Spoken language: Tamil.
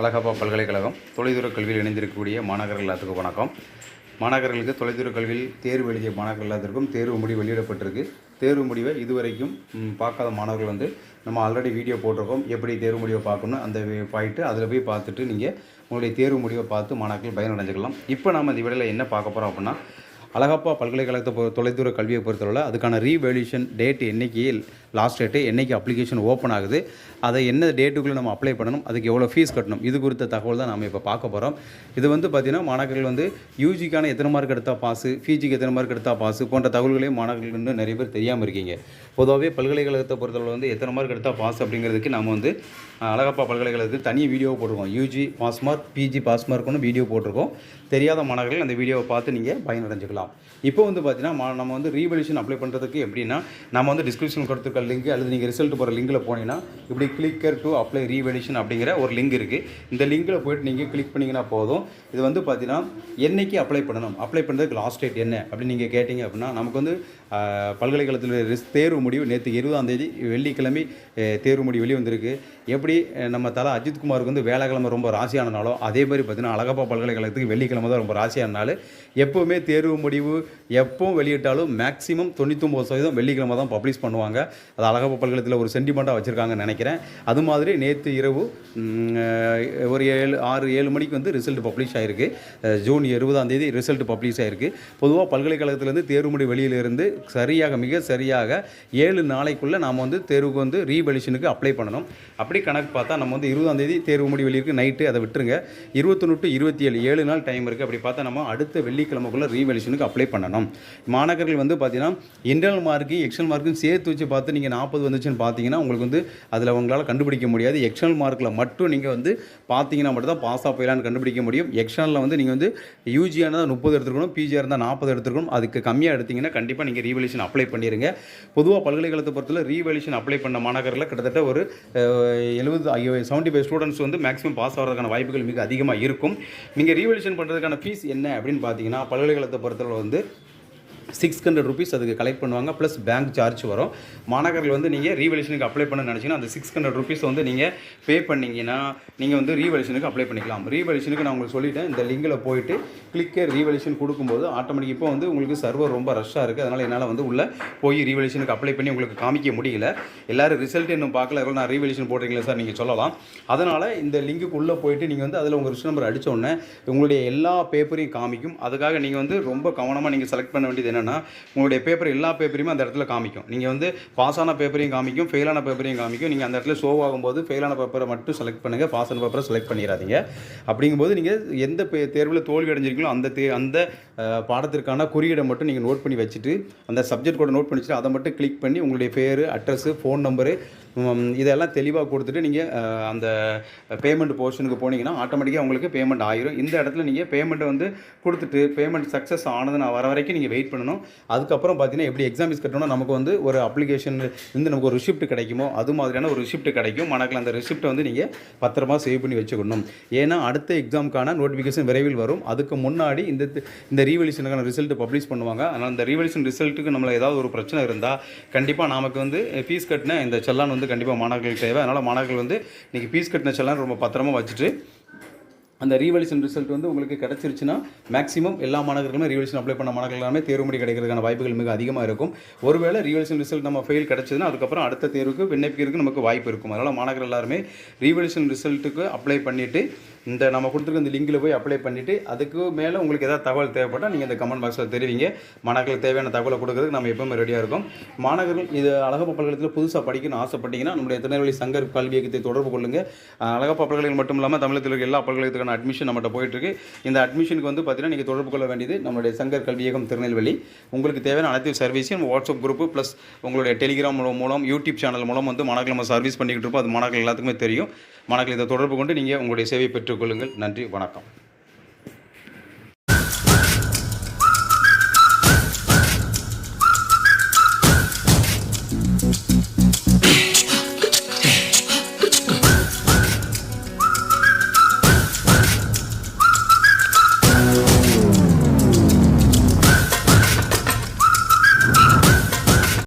அழகப்பா பல்கலைக்கழகம் தொலைதூர கல்வியில் இணைந்திருக்கக்கூடிய மாணவர்கள் எல்லாத்துக்கும் வணக்கம். மாணவர்களுக்கு தொலைதூர கல்வியில் தேர்வு எழுதிய மாணவர்கள் எல்லாத்திற்கும் தேர்வு முடிவு வெளியிடப்பட்டிருக்கு. தேர்வு முடிவை இதுவரைக்கும் பார்க்காத மாணவர்கள் வந்து நம்ம ஆல்ரெடி வீடியோ போட்டிருக்கோம். எப்படி தேர்வு முடிவை பார்க்கணும் அந்த பாயிட்டு அதில் போய் பார்த்துட்டு நீங்கள் உங்களுடைய தேர்வு முடிவை பார்த்து மாணவர்கள் பயனடைஞ்சுக்கலாம். இப்போ நம்ம இந்த வீடியோவில் என்ன பார்க்க போகிறோம் அப்படின்னா அழகப்பா பல்கலைக்கழகத்தை தொலைதூர கல்வியை பொறுத்தவரை அதுக்கான ரீவேல்யூஷன் டேட் என்றைக்கு லாஸ்ட் டேட்டு என்றைக்கு அப்ளிகேஷன் ஓப்பன் ஆகுது அதை என்ன டேட்டுக்குள்ளே நம்ம அப்ளை பண்ணணும் அதுக்கு எவ்வளோ ஃபீஸ் கட்டணும் இது குறித்த தகவல் தான் நம்ம இப்போ பார்க்க போகிறோம் இது வந்து பார்த்திங்கன்னா மாணவர்கள் வந்து யூஜிக்கான எத்தனை மார்க் எடுத்தால் பாஸு பிஜிக்கு எத்தனை மார்க் எடுத்தால் பாஸு போன்ற தகவல்களையும் மாணவர்கள் இன்னும் நிறைய பேர் தெரியாமல் இருக்கீங்க. பொதுவாகவே பல்கலைக்கழகத்தை பொறுத்தவரை வந்து எத்தனை மார்க் எடுத்தால் பாஸ் அப்படிங்கிறதுக்கு நம்ம வந்து அழகப்பா பல்கலைக்கழகத்துக்கு தனி வீடியோ போட்டிருக்கோம். UG pass mark PG pass மார்க்னு video போட்டிருக்கோம். தெரியாத மாணவர்கள் அந்த வீடியோவை பார்த்து நீங்கள் பயனடைஞ்சிக்கலாம். இப்போ வந்து பார்த்தீங்கன்னா மா- நம்ம வந்து ரீவல்யூஷன் அப்ளை பண்ணுறதுக்கு எப்படின்னா நம்ம வந்து டிஸ்கிரிப்ஷன் கொடுத்துருக்க லிங்க் அல்லது நீங்கள் ரிசல்ட் போகிற லிங்கில் போனீங்கன்னா இப்படி கிளிக்கர் டு அப்ளை ரீவல்யூஷன் அப்படிங்கிற ஒரு லிங்க் இருக்குது இந்த லிங்கில் போயிட்டு நீங்கள் கிளிக் பண்ணிங்கன்னா போதும். இது வந்து பார்த்தீங்கன்னா என்னைக்கு அப்ளை பண்ணணும்? அப்ளை பண்ணுறதுக்கு லாஸ்ட் டேட் என்ன? அப்படின்னு நீங்கள் கேட்டிங்க அப்படின்னா நமக்கு வந்து பல்கலைக்கழகத்தில் ரிஸ் தேர்வு முடிவு நேற்று இருபதாம் தேதி வெள்ளிக்கிழமை தேர்வு முடிவு வெளியே வந்திருக்கு. எப்படி நம்ம தலா அஜித்குமாருக்கு வந்து வேலைக்கிழமை ரொம்ப ராசியான நாளோ அதே மாதிரி பார்த்தீங்கன்னா அழகப்பா பல்கலைக்கழகத்துக்கு வெள்ளிக்கிழமை தான் ரொம்ப ராசியான நாள். எப்போவுமே தேர்வு முடிவு எப்பவும் வெளியிட்டாலும் மேக்ஸிமம் தொண்ணூத்தொம்பது சதவீதம் வெள்ளிக்கிழமை தான் பப்ளிஷ் பண்ணுவாங்க. அது அழகப்பா பல்கலைக்கழகத்தில் ஒரு சென்டிமெண்ட்டாக வச்சுருக்காங்கன்னு நினைக்கிறேன். அது மாதிரி நேற்று இரவு ஒரு ஏழு ஆறு ஏழு மணிக்கு வந்து ரிசல்ட் பப்ளிஷ் ஆயிருக்கு. ஜூன் இருபதாம் தேதி ரிசல்ட் பப்ளிஷ் ஆயிருக்கு. பொதுவாக பல்கலைக்கழகத்திலேருந்து தேர்வு முடிவு வெளியிலிருந்து சரியாக மிக சரியாக ஏழு நாளைக்குள்ளே நாம் வந்து தேர்வுக்கு வந்து ரீவெலிஷனுக்கு அப்ளை பண்ணணும். அப்படி கணக்கு பார்த்தா நம்ம வந்து இருபதாந்தேதி தேர்வு முடிவு வெளியிருக்கு நைட்டு அதை விட்டுருங்க. இருபத்தொன்று டு இருபத்தி ஏழு ஏழு நாள் டைம் இருக்குது அப்படி பார்த்தா நம்ம அடுத்த வெள்ளிக்கிழமைக்குள்ளே ரீவெலிஷனுக்கு அப்ளை பண்ணணும். மாணவர்கள் வந்து பார்த்தீங்கன்னா இன்டர்னல் மார்க்கு எக்ஸ்டர்னல் மார்க்கும் சேர்த்து வச்சு பார்த்து நீங்கள் நாற்பது வந்துச்சுன்னு பார்த்தீங்கன்னா உங்களுக்கு வந்து அதில் உங்களால் கண்டுபிடிக்க முடியாது. எக்ஸ்டர்னல் மார்க்கில் மட்டும் நீங்கள் வந்து பார்த்தீங்கன்னா மட்டும் தான் பாஸ் ஆஃப் போயிலான்னு கண்டுபிடிக்க முடியும். எக்ஸ்டர்னலில் வந்து நீங்கள் வந்து யூஜியாக இருந்தால் முப்பது எடுத்துருக்கணும் பிஜியாக இருந்தால் நாற்பது எடுத்துருக்கணும். அதுக்கு கம்மியாக எடுத்தீங்கன்னா கண்டிப்பாக நீங்கள் ரீவெலிஷன் அப்ளை பண்ணிடுங்க பொதுவாக பல்கலைக்கழகத்தை பொறுத்தவரை ரீவெலிஷன் அப்ளை பண்ண மாணவர்களில் கிட்டத்தட்ட ஒரு எழுபது செவன்ட்டி ஃபைவ் ஸ்டூடெண்ட்ஸ் வந்து மேக்ஸிமம் பாஸ் ஆகிறதுக்கான வாய்ப்புகள் மிக அதிகமாக இருக்கும். நீங்கள் ரீவெலிஷன் பண்ணுறதுக்கான ஃபீஸ் என்ன அப்படின்னு பார்த்தீங்கன்னா பல்கலைக்கழகத்தை பொறுத்தவரை வந்து சிக்ஸ் ஹண்ட்ரட் ருபீஸ் அதுக்கு கலெக்ட் பண்ணுவாங்க. ப்ளஸ் பேங்க் சார்ஜ் வரும். மாநகரில் வந்து நீங்கள் ரீவல்யூஷனுக்கு அப்ளை பண்ண நினச்சிங்கன்னா அந்த சிக்ஸ் ஹண்ட்ரட் ருபீஸ் வந்து நீங்கள் பே பண்ணிங்கன்னா நீங்கள் வந்து ரீவல்யூஷனுக்கு அப்ளை பண்ணிக்கலாம். ரீவல்யூஷனுக்கு நான் உங்களுக்கு சொல்லிட்டேன். இந்த லிங்கில் போயிட்டு கிளிக்கே ரீவல்யூஷன் கொடுக்கும்போது ஆட்டோமேட்டிக் இப்போ வந்து உங்களுக்கு சர்வர் ரொம்ப ரஷ்ஷாக இருக்குது அதனால் என்னால் வந்து உள்ளே போய் ரீவல்யூஷனுக்கு அப்ளை பண்ணி உங்களுக்கு காமிக்க முடியல. எல்லோரும் ரிசல்ட் இன்னும் பார்க்கல. நான் ரீவல்யூஷன் போடுறீங்களா சார் நீங்கள் சொல்லலாம். அதனால் இந்த லிங்குக்குள்ளே போயிட்டு நீங்கள் வந்து அதில் உங்கள் ரிசல்ட் நம்பர் அடித்த உடனே உங்களுடைய எல்லா பேப்பரையும் காமிக்கும். அதுக்காக நீங்கள் வந்து ரொம்ப கவனமாக நீங்கள் செலக்ட் பண்ண வேண்டியது என்னென்னா உங்களுடைய பேப்பர் எல்லா பேப்பரையுமே அந்த இடத்துல காமிக்கும். நீங்கள் வந்து பாஸ் ஆன பேப்பரையும் காமிக்கும் ஃபெயிலான பேப்பரையும் காமிக்கும். நீங்கள் அந்த இடத்துல ஷோ ஆகும்போது ஃபெயிலான பேப்பரை மட்டும் செலக்ட் பண்ணுங்கள் பாஸ் ஆன பேப்பரை செலக்ட் பண்ணிடாதீங்க. அப்படிங்கும்போது நீங்கள் எந்த பே- தேர்வில் தோல்வி அடைஞ்சிருக்கீங்களோ அந்த தே அந்த பாடத்திற்கான குறியீடை மட்டும் நீங்கள் நோட் பண்ணி வச்சுட்டு அந்த சப்ஜெக்ட் கூட நோட் பண்ணி வச்சுட்டு அதை மட்டும் கிளிக் பண்ணி உங்களுடைய பேர் அட்ரஸு ஃபோன் நம்பரு இதெல்லாம் தெளிவாக கொடுத்துட்டு நீங்கள் அந்த பேமெண்ட் போர்ஷனுக்கு போனீங்கன்னா ஆட்டோமேட்டிக்காக உங்களுக்கு பேமெண்ட் ஆயிரும். இந்த இடத்துல நீங்கள் பேமெண்ட்டை வந்து கொடுத்துட்டு பேமெண்ட் சக்ஸஸ் ஆனது நான் வர வரைக்கும் நீங்கள் வெயிட் பண்ணணும். அதுக்கப்புறம் பார்த்தீங்கன்னா எப்படி எக்ஸாம் ஃபீஸ் கட்டணும் நமக்கு வந்து ஒரு அப்ளிகேஷன் வந்து நமக்கு ஒரு ரிசிப்ட் கிடைக்குமோ அது மாதிரியான ஒரு ரிசிப்ட் கிடைக்கும். மணக்கில் அந்த ரிசிப்ட்டை வந்து நீங்கள் பத்திரமா சேவ் பண்ணி வச்சுக்கணும். ஏன்னா அடுத்த எக்ஸாமுக்கான நோட்டிஃபிகேஷன் விரைவில் வரும். அதுக்கு முன்னாடி இந்த இந்த ரீவல்யூஷனுக்கான ரிசல்ட் பப்ளிஷ் பண்ணுவாங்க. அதனால் அந்த ரீவல்யூஷன் ரிசல்ட்டுக்கு நம்மளை ஏதாவது ஒரு பிரச்சனை இருந்தால் கண்டிப்பாக நமக்கு வந்து ஃபீஸ் கட்டின இந்த செல்லான் வந்து கண்டிப்பாக மாணவர்களுக்கு தேவை. அதனால் மாணவர்கள் வந்து இன்றைக்கி ஃபீஸ் கட்டின ரொம்ப பத்திரமா வச்சுட்டு அந்த ரீவல்யூஷன் ரிசல்ட் வந்து உங்களுக்கு கிடச்சிருச்சுன்னா மேக்ஸிமம் எல்லா மாணவர்களுமே ரீவல்யூஷன் அப்ளை பண்ண மாணவர்கள் எல்லாமே தேர்வு முடி கிடைக்கிறதுக்கான வாய்ப்புகள் மிக அதிகமாக இருக்கும். ஒருவேளை ரீவல்யூஷன் ரிசல்ட் நம்ம ஃபெயில் கிடச்சதுன்னா அதுக்கப்புறம் அடுத்த தேர்வுக்கு விண்ணப்பிக்கிறதுக்கு நமக்கு வாய்ப்பு இருக்கும். அதனால் மாணவர்கள் எல்லாருமே ரீவல்யூஷன் ரிசல்ட்டுக்கு அப்ளை பண்ணிவிட்டு இந்த நம்ம கொடுத்துருக்க இந்த லிங்கில் போய் அப்ளை பண்ணிவிட்டு அதுக்கு மேலே உங்களுக்கு ஏதாவது தகவல் தேவைப்பட்டால் நீங்கள் இந்த கமெண்ட் பாக்ஸில் தெரிவிங்க. மாணவர்களுக்கு தேவையான தகவலை கொடுக்கறதுக்கு நம்ம எப்பவுமே ரெடியாக இருக்கும். மாணவர்கள் இது அழகப்பா பல்கலைக்கழகத்தில் புதுசாக படிக்கணும்னு ஆசைப்பட்டீங்கன்னா நம்முடைய திருநெல்வேலி சங்கர் கல்வி இயக்கத்தை தொடர்பு கொள்ளுங்கள் அழகப்பா பல்கலைகள் மட்டும் இல்லாமல் தமிழகத்தில் இருக்க எல்லா பல்கலைக்கழகத்துக்கான அட்மிஷன் நம்மகிட்ட போயிட்டு இருக்கு இந்த அட்மிஷனுக்கு வந்து பார்த்தீங்கன்னா நீங்கள் தொடர்பு கொள்ள வேண்டியது நம்மளுடைய சங்கர் கல்வி இயக்கம் திருநெல்வேலி. உங்களுக்கு தேவையான அனைத்து சர்வீஸையும் வாட்ஸ்அப் குரூப்பு ப்ளஸ் உங்களுடைய டெலிகிராம் மூலம் யூடியூப் சேனல் மூலம் வந்து மாணவர்கள் நம்ம சர்வீஸ் பண்ணிக்கிட்டு இருப்போம். அது மாணவர்கள் எல்லாத்துக்குமே தெரியும். மாணவர்கள் இதை தொடர்பு கொண்டு நீங்கள் உங்களுடைய சேவை பெற்று பெற்றுக்கொள்ளுங்கள் நன்றி வணக்கம்.